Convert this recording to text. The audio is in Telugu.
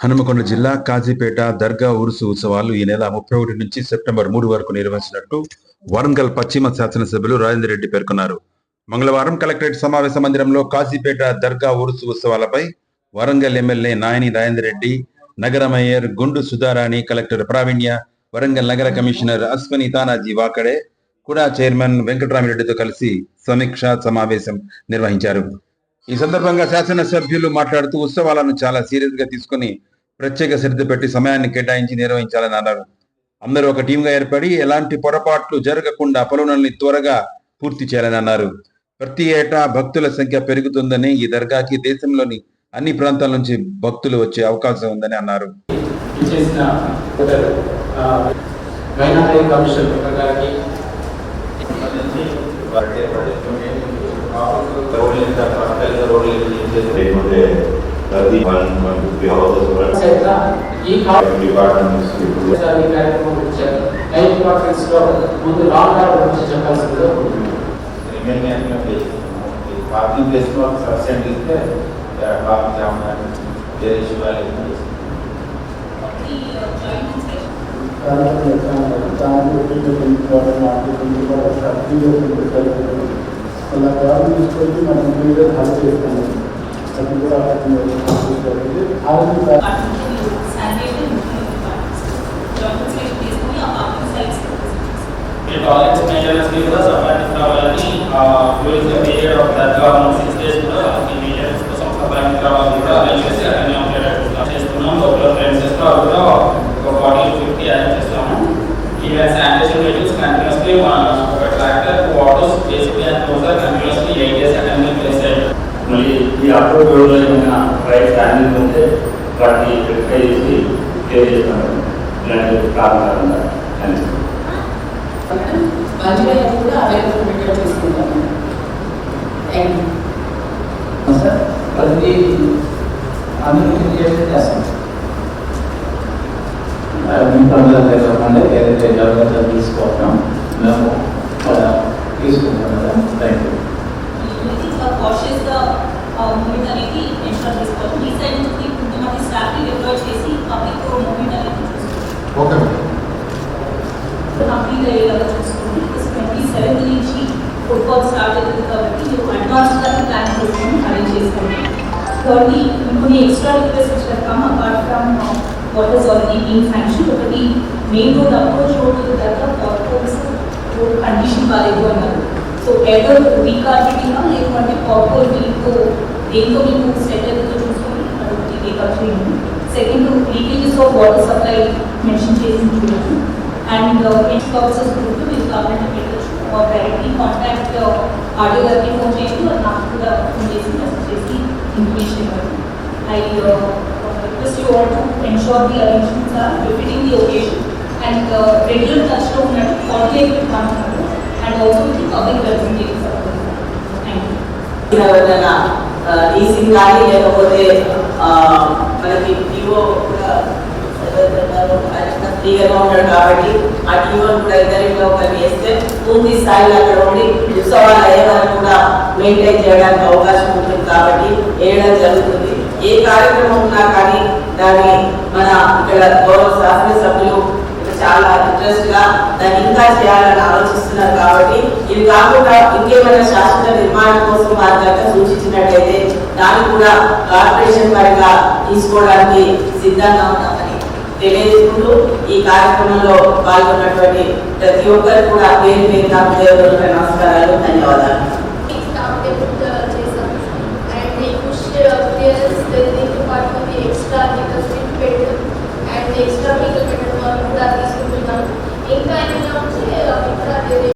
హనుమకొండ జిల్లా కాజీపేట దర్గా ఉరుసు ఉత్సవాలు ఈ నెల ముప్పై ఒకటి నుంచి సెప్టెంబర్ మూడు వరకు నిర్వహించినట్టు వరంగల్ పశ్చిమ శాసనసభ్యులు రాజేందర్ రెడ్డి పేర్కొన్నారు. మంగళవారం కలెక్టరేట్ సమావేశ మందిరంలో కాజీపేట దర్గా ఉరుసు ఉత్సవాలపై వరంగల్ ఎమ్మెల్యే నాయని రాజేందర్ రెడ్డి నగర మేయర్ గుండు సుధారాణి కలెక్టర్ ప్రావీణ్య వరంగల్ నగర కమిషనర్ అశ్వని తానాజీ వాకడే కూడా చైర్మన్ వెంకటరామిరెడ్డితో కలిసి సమీక్ష సమావేశం నిర్వహించారు. ఈ సందర్భంగా శాసనసభ్యులు మాట్లాడుతూ ఉత్సవాలను చాలా సీరియస్గా తీసుకుని ప్రత్యేక శ్రద్ధ పెట్టి సమయాన్ని కేటాయించి నిర్వహించాలని అన్నారు. అందరూ ఒక టీంగా ఏర్పడి ఎలాంటి పొరపాట్లు జరగకుండా పనులని త్వరగా పూర్తి చేయాలని అన్నారు. ప్రతి ఏటా భక్తుల సంఖ్య పెరుగుతుందని ఈ దర్గాకి దేశంలోని అన్ని ప్రాంతాల నుంచి భక్తులు వచ్చే అవకాశం ఉందని అన్నారు. చేసిన గైనాలయ కమిషన్ గారికి లేకుంటే ప్రతి వన్ వన్ ఫిఫ్టీ హౌసెస్ చేత ఈ డిపార్ట్మెంట్స్ ఇప్పుడు కార్యక్రమం ఇచ్చారు లైఫ్ డిపార్ట్మెంట్స్ లో ముందు లాంగ్ టర్మ్ గురించి చెప్పాల్సిందిగా కోరుతున్నాను. పార్కింగ్ ప్లేస్ లో సబ్సెంట్ ఇస్తే ట్రాఫిక్ జామ్ కానీ వేరే ఇష్యూలు అలా గవర్నమెంట్ తీసుకొచ్చి మనం మీద హెల్ప్ చేస్తాము The college measures because of anthropology uh, during the period of the government six days to the measures because of the anthropology the values are denominated to the test to number of lenses to the body of 50 lenses to even sanitation radius continuously one attractor waters basically and those are continuously 8 days మళ్ళీ ఈ అప్రోచ్ రోడ్లో ఏమైనా రైట్ హ్యాండిల్ ఉంటే వాటిని వెరిఫై చేసి క్లియర్ చేస్తాను ఇలాంటి కారణాలు థ్యాంక్ యూ మంచిగా కూడా అవైలబుల్ పెట్టడం తీసుకుంటాము థ్యాంక్ యూ సార్ ప్రతి అభివృద్ధి చేస్తే చేస్తాం మీ పండుగ లేకుండా ఏదైతే జాగ్రత్తలు తీసుకోవటం మేము అలా తీసుకుంటాం అనేది ఎన్షూర్ చేసుకోవాలి. ఈ సైడ్ నుంచి కొంతమంది స్టాఫ్ని డిప్లాయ్ చేసి పబ్లిక్ మూమెంట్ అనేది చూసుకోవాలి. కంప్లీట్ అయ్యేలాగా చూసుకోండి. ట్వంటీ సెవెంత్ నుంచి ఫుట్బాల్ స్టార్ట్ అవుతుంది కాబట్టి మీరు అడ్వాన్స్గా ప్లాన్ చేసుకొని అరేంజ్ చేసుకోండి. థర్డ్లీ ఇంకొన్ని extra request which come apart from what is already been sanction ఒకటి మెయిన్ రోడ్ అప్రోచ్ రోడ్ దగ్గర పాట్కోల్స్ రోడ్ కండిషన్ బాగాలేదు అన్నారు. సో ఎదర్ రీకార్పెటింగ్ లేకుంటే పాట్కోల్ మీకు దేంతో మీకు స్టెప్ అవుతుందో చూసుకొని అదొకటి టేకప్ చేయండి. Second leakages of water supply mention చేసి చూడండి. అండ్ ఎయిట్ పర్పసెస్ గురించి మీరు కావాలంటే పెట్టచ్చు. డైరెక్ట్లీ కాంటాక్ట్ ఆడియో గారికి ఫోన్ చేయండి. Or నాకు కూడా ఫోన్ చేసి మెసేజ్ చేసి ఇన్ఫర్మేషన్ ఇవ్వండి. I request you all to ensure the arrangements are repeating the occasion and regular టచ్లో ఉన్నట్టు coordinate with and also with public representatives thank you ఎవరైనా లీజింగ్ కానీ లేకపోతే మనకి టీఓ ఫ్రీగా ఉంటాడు కాబట్టి ఆ టీఓ కూడా ఇద్దరిలో ఒకరు వేస్తే పూర్తి స్థాయిలో అక్కడ ఉండి ఉత్సవాలు అయ్యే వరకు కూడా మెయింటైన్ చేయడానికి అవకాశం ఉంటుంది కాబట్టి వేయడం జరుగుతుంది. ఏ కార్యక్రమం ఉన్నా కానీ దాన్ని మన ఇక్కడ గౌరవ శాసనసభ్యులు చాలా ఇంట్రెస్ట్గా దాన్ని ఇంకా చేయాలని ఆలోచిస్తున్నారు కాబట్టి ఇది కాకుండా ఇంకేమైనా శాశ్వత నిర్మాణం కోసం వారి దగ్గర సూచించినట్లయితే దాన్ని కూడా కార్పొరేషన్ పరంగా తీసుకోవడానికి సిద్ధంగా ఉన్నామని తెలియజేసుకుంటూ ఈ కార్యక్రమంలో పాల్గొన్నటువంటి ప్రతి ఒక్కరు కూడా పేరు పేరు నమస్కారాలు ధన్యవాదాలు.